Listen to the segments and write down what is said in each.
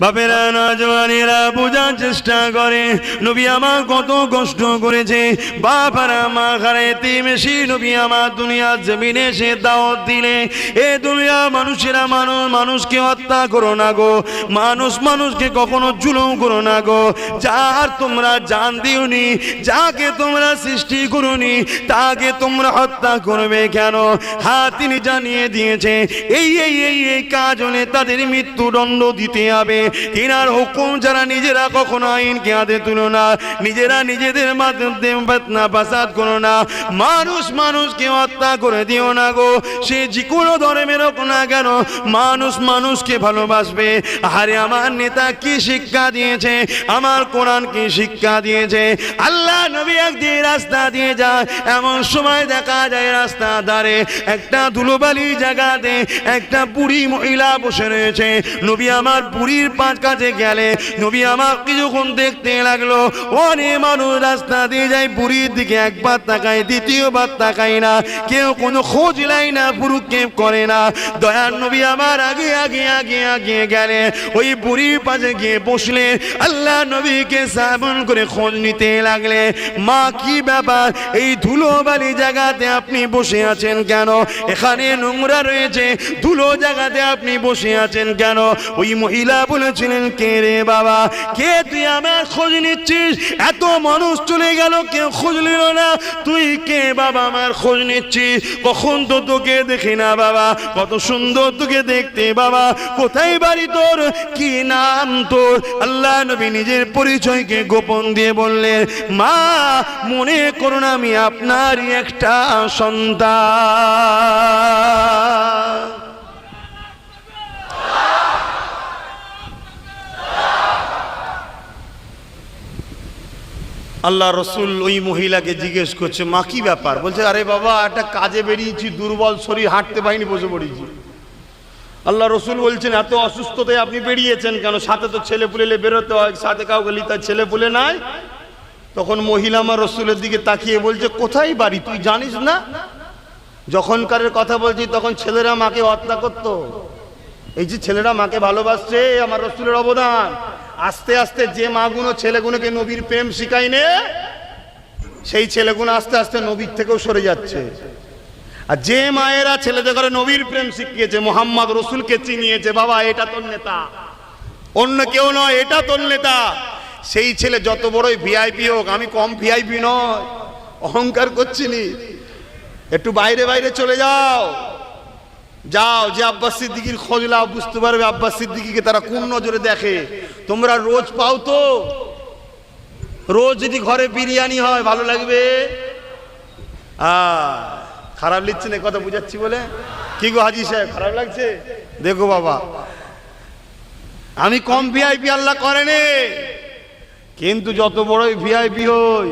বাপেরা নজওয়ানেরা বোঝার চেষ্টা করে। নবী আমার কত কষ্ট করেছে। বাপারা মা খারে তিমেশি নবী আমার দুনিয়ার জমিনে সে দাওয়াত দিলে। এ দুনিয়া মানুষেরা মানুষ, মানুষকে হত্যা করো না গো। মানুষ মানুষকে কখনো জুলুম করো না গো। যার তোমরা জান দিওনি, যাকে তোমরা সৃষ্টি করুনি, তাকে তোমরা হত্যা করবে কেন? হ্যাঁ তিনি জানিয়ে দিয়েছে, এই এই এই এই কাজ হলে তাদের মৃত্যুদণ্ড দিতে হবে। তিনার হুকুম যারা নিজেরা কখনো আইনকে হাতে তুলো না, নিজেরা নিজেদের মাধ্যমে না বাসাদ করো না। মানুষ মানুষকে হত্যা করে দিও না গো, সে যে কোনো ধর্মের হোক না কেন, মানুষ মানুষকে ভালোবাসবে। আরে আমার নেতা কি শিক্ষা দিয়েছে? আমার কোরআন কি শিক্ষা দিয়েছে? আল্লাহ নবী একদিন রাস্তা দিয়ে যায়, এমন সময় দেখা যায় রাস্তা ধারে একটা ধুলোবালি জায়গাতে একটা বুড়ি মহিলা বসে রয়েছে। নবী আমার বুড়ির পাঁচ কাছে গেলে নবী আমার কিছুক্ষণ দেখতে লাগল। অনেক মানুষ রাস্তা দিয়ে যায়, বুড়ির দিকে একবার তাকায় দ্বিতীয়বার তাকায় না। কেউ কোনো খোঁজ লাই না পুরুকে করে না। দয়ার নবী আমার আগে আগে আগে আগে গেলে ওই বুড়ির পাশে গিয়ে বসলে আল্লাহ নবীকে সাবন করে খোঁজ নিতে লাগলে। মা, কি ব্যাপার? এই ধুলোবালি জায়গাতে আপনি বসে আছেন কেন? এখানে নোংরা রয়েছে, ধুলো জায়গাতে আপনি বসে আছেন কেন? ওই মহিলা বলেছিলেন, কে রে বাবা? কে তুই আমার খোঁজ নিচ্ছিস? এত মানুষ চলে গেল, কেউ খোঁজ নিল না। তুই কে বাবা আমার খোঁজ নিচ্ছিস? কখন তো তোকে দেখি না বাবা? কত সুন্দর তোকে দেখতে বাবা। কোথায় বাড়ি তোর? কি নাম তোর? আল্লাহ নবী নিজের পরিচয়কে গোপন দিয়ে বললেন, মা, মনে করুন আমি আপনারই একটা সন্তান। আল্লাহ রসুল ওই মহিলাকে জিজ্ঞেস করছে, মা, কি ব্যাপার? বলছে, আরে বাবা, একটা কাজে বেরিয়েছি, দুর্বল শরীর, হাঁটতে পারিনি, বসে পড়েছি। আল্লাহ রসুল বলছেন, এত অসুস্থতায় আপনি বেরিয়েছেন কেন? সাথে তো ছেলে পুলেলে বেরোতে হয়, সাথে কাউকে লিতার ছেলে পুলে নাই? তখন মহিলা আমার রসুলের দিকে তাকিয়ে বলছে, কোথায় বাড়ি? তুই জানিস না? যখনকারের কথা বলছি, তখন ছেলেরা মাকে হত্যা করতো। এই যে ছেলেরা মাকে ভালোবাসছে, আমার রসুলের অবদান। আস্তে আস্তে যে মাগুলো ছেলেগুলোকে নবীর প্রেম শিখায়নে সেই ছেলেগুলো আস্তে আস্তে নবীর থেকেও সরে যাচ্ছে। আর যে মায়েরা ছেলেদের ঘরে নবীর প্রেম শিখিয়েছে, মোহাম্মদ রসুলকে চিনিয়েছে, বাবা, এটা তোর নেতা। অন্য কেউ নয়, এটা তোর নেতা। সেই ছেলে যত বড়ই ভিআইপি হোক, আমি কম ভিআইপি নয়, অহংকার করছি নি। একটু বাইরে বাইরে চলে যাও। যাও যে আব্বাস সিদ্দিকির খোঁজ লাও বুঝতে পারবে আব্বাস সিদ্দিকিকে তারা কোন নজরে দেখে। তোমরা রোজ পাও তো? রোজ যদি ঘরে বিরিয়ানি হয়, ভালো লাগবে? খারাপ লিখছে না কথা বুঝাচ্ছি বলে? কি গো হাজি সাহেব, খারাপ লাগছে? দেখো বাবা, আমি কম ভিআইপি আল্লাহ করেনি, কিন্তু যত বড়ই ভিআইপি হই,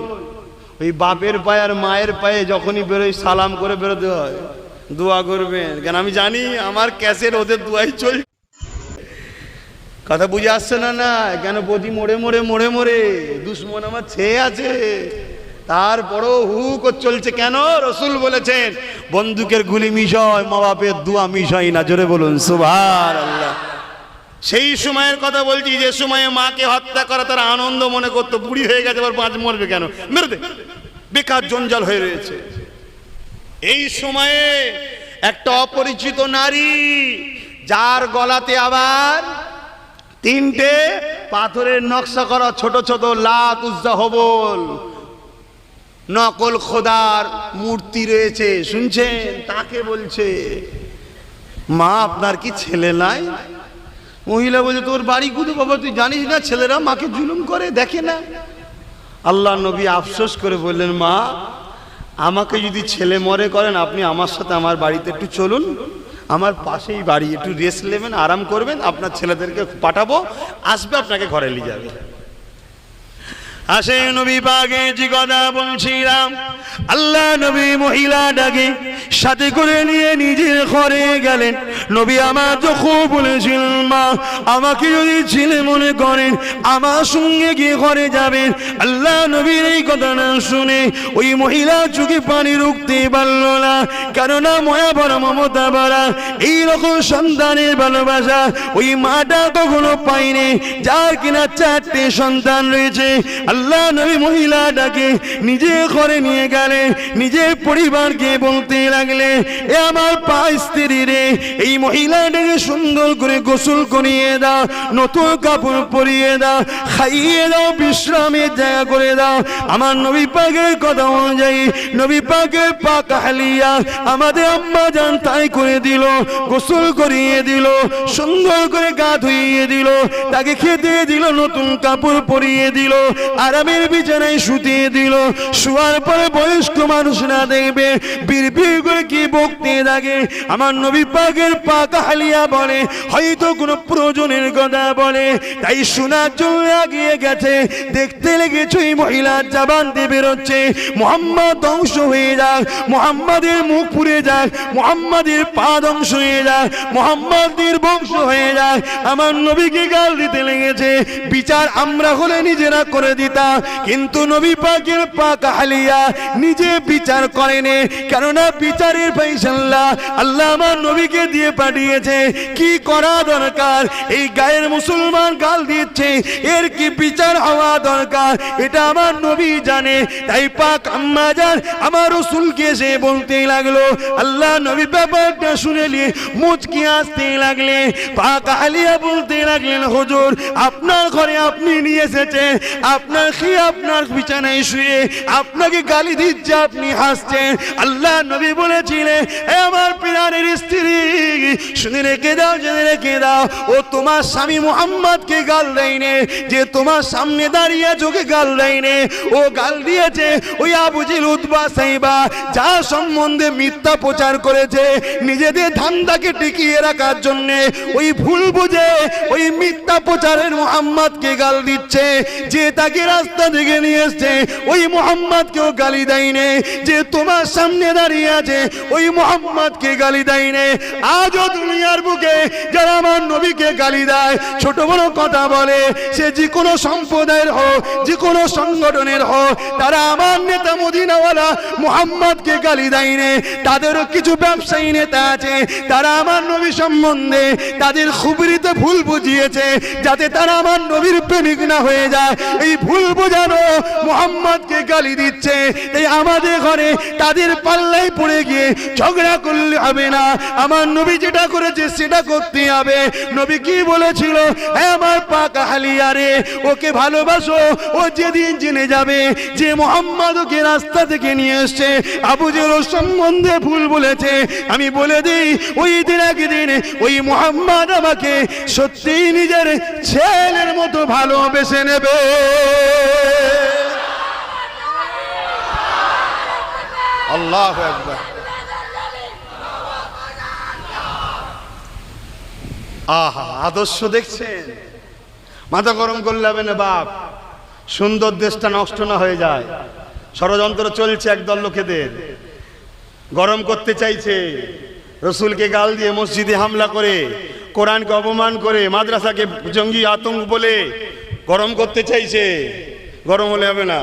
ওই বাপের পায়ে আর মায়ের পায়ে যখনই বেরোই, সালাম করে বেরোতে হয়। দোয়া করবেন। কেন আমি জানি আমার ক্যাসেট ওদের দোয়াই চল কথা বুঝে আসছে না না? কেন বদি মোড়ে মোড়ে মোড়ে মোড়ে দুশ্মন আমার ছেয়ে আছে। তারপরও হু করে চলছে। কেন? রসুল বলেছেন, বন্দুকের গুলি মিশয় মা বাপের দুয়া মিশয় না। জোরে বলুন সুভার আল্লাহ সেই সময়ের কথা বলছি, যে সময়ে মাকে হত্যা করা তার আনন্দ মনে করতো। বুড়ি হয়ে গেছে আবার পাঁচ মরবে কেন? মেরে দে। বেকার জঞ্জাল হয়ে রয়েছে। এই সময়ে একটা অপরিচিত নারী যার গলাতে আবার তিনটে পাথরের নকশা করা ছোট ছোট লাত উজ্জা হবল। নকল খোদার মূর্তি রয়েছে, শুনছেন? তাকে বলছে, মা, আপনার কি ছেলে নাই? মহিলা বলছে, তোর বাড়ি কুদু বাবা? তুই জানিস না, ছেলেরা মাকে জুলুম করে, দেখে না। আল্লাহ নবী আফসোস করে বললেন, মা আমাকে যদি ছেলে মরে করেন, আপনি আমার সাথে আমার বাড়িতে একটু চলুন। আমার পাশেই বাড়ি, একটু রেস্ট নেবেন, আরাম করবেন, আপনার ছেলেদেরকে পাঠাবো, আসবে, আপনাকে ঘরে নিয়ে যাবে। আসে নবী পাকে যে কথা বলছিলাম, আল্লাহ নবী মহিলা ডাকে সাথে করে নিয়ে নিজের ঘরে গেলেন। নবী আমার যখন বলেছিলেন মা, আমাকে যদি ছেলে মনে করেন, আমার সঙ্গে গিয়ে ঘরে যাবেন? আল্লাহ নবীর এই কথাটা শুনে ওই মহিলা চোখে পানি রুখতে পারল না, কেননা ময়া বড় মমতা বাড়া এইরকম সন্তানের ভালোবাসা ওই মাটা কখনো পাইনি যার কিনা চারটে সন্তান রয়েছে। আল্লাহ নবী মহিলাটাকে নিজে ঘরে নিয়ে গেলেন নিজের পরিবারকে বলতে লাগলে এ আমার পা স্ত্রী রে, এই মহিলাটাকে সুন্দর করে গোসল করিয়ে দাও নতুন কাপড় পরিয়ে দাও খাইয়ে দাও বিশ্রামের জায়গা করে দাও আমার নবী পাকের কথা অনুযায়ী, নবী পাকের পাক হালিয়া আমাদের আম্মা জান তাই করে দিল, গোসল করিয়ে দিল, সুন্দর করে গা ধুইয়ে দিল, তাকে খেতে দিল, নতুন কাপড় পরিয়ে দিল। আরামের বিছানায় শুতিয়ে দিল। শোয়ার পরে বয়স্ক মানুষরা দেখবে। বীর বীর করে কি বকতে থাকে আমার নবী পাকের পাক হালিয়া বলে, হয়তো কোনো প্রয়োজনের কথা বলে। তাই শোনার জন্য আগিয়ে গেছে। দেখতে লেগেছে এই মহিলার জাবান দিয়ে বেরোচ্ছে। মোহাম্মদ ধ্বংস হয়ে যাক। মোহাম্মদের মুখ পুড়ে যাক। মোহাম্মদের পা ধ্বংস হয়ে যাক। মোহাম্মদের বংশ হয়ে যাক। আমার নবীকে গাল দিতে লেগেছে। বিচার আমরা হলে নিজেরা করে দিতাম কিন্তু নবী পাকের পাক হালিয়া নিজে বিচার করেনি। কেননা বিচারের ফাইসাল্লাহ আল্লাহ আমার নবীকে দিয়ে পাঠিয়েছে। কি করা দরকার? এই গায়ের মুসলমান গাল দিচ্ছে। এর কি বিচার হওয়া দরকার? এটা আমার নবী জানে। তাই পাক আম্মা যান আমার রসুলকে সে বলতে লাগল, আল্লাহ নবী ব্যাপারটা শুনে নিয়ে মুচকি আসতে লাগলে। পাক আলিয়া বলতে লাগলেন, হুজুর, আপনার ঘরে আপনি নিয়ে এসেছেন। আপনার খেয়ে আপনার বিছানায় শুয়ে। আপনাকে গালি দিচ্ছে, আপনি হাসছেন। আল্লাহ নবী বলেছিলেন, "এ আমার পিরানের স্ত্রী, শুনে রেখে দাও, জেনে রেখে দাও। ও তোমার স্বামী মোহাম্মদকে গাল দেয়নি, যে তোমার সামনে দাঁড়িয়ে চোখে গাল দেয়নি। ও গাল দিয়েছে, ওই আবুজিল উদ্বা সাইবা, যা সম্বন্ধে মিথ্যা প্রচার করেছে। নিজেদের ধান্দাকে টিকিয়ে রাখার জন্যে, ওই ভুল বুঝে, ওই মিথ্যা প্রচারের মোহাম্মদকে গাল দিচ্ছে, যে তাকে রাস্তা থেকে নিয়ে এসছে, ওই মোহাম্মদকেও গালি দেয়নি, যে তোমার সামনে দাঁড়িয়ে আছে, ওই মোহাম্মদকে গালি দেয়নি। আজও দুনিয়ার বুকে যারা আমার নবীকে গালি দেয়, ছোট বড় কথা বলে, সে যে কোনো সম্প্রদায়ের হোক, যে কোনো সংগঠনের হোক, তারা আমার নেতা মদিনাওয়ালা মোহাম্মদকে গালি দেয়নি। তাদেরও কিছু ব্যবসায়ী নেতা আছে, তারা আমার নবী সম্বন্ধে তাদের খুবরিতে ভুল বুঝিয়েছে যাতে তারা আমার নবীর প্রেমিক না হয়ে যায়। এই ভুল বোঝানো মোহাম্মদকে গালি দিচ্ছে। এই আমাদের ঘরে তাদের পাল্লাই পড়ে গিয়ে ঝগড়া করলে হবে না। আমার নবী যেটা করেছে সেটা করতে হবে। নবী কি বলেছিল? "হ্যাঁ, আমার পাকা হালিয়া রে ওকে ভালোবাসো। ও যেদিন জেনে যাবে যে মোহাম্মদ ওকে রাস্তা থেকে নিয়ে এসছে। আবু জের সম্বন্ধে ভুল বলেছে। আমি বলে দিই ওই দিন একদিন ওই মোহাম্মদ আমাকে সত্যিই নিজের ছেলের মতো ভালোবেসে নেবে। আল্লাহ আহা, আদর্শ দেখছেন? মাথা গরম করলে হবে না বাপ। সুন্দর দেশটা নষ্ট না হয়ে যায়। ষড়যন্ত্র চলছে একদল লোকেদের। গরম করতে চাইছে। রসুলকে গাল দিয়ে মসজিদে হামলা করে কোরআনকে অপমান করে মাদ্রাসাকে জঙ্গি আতঙ্ক বলে গরম করতে চাইছে। গরম হলে হবে না।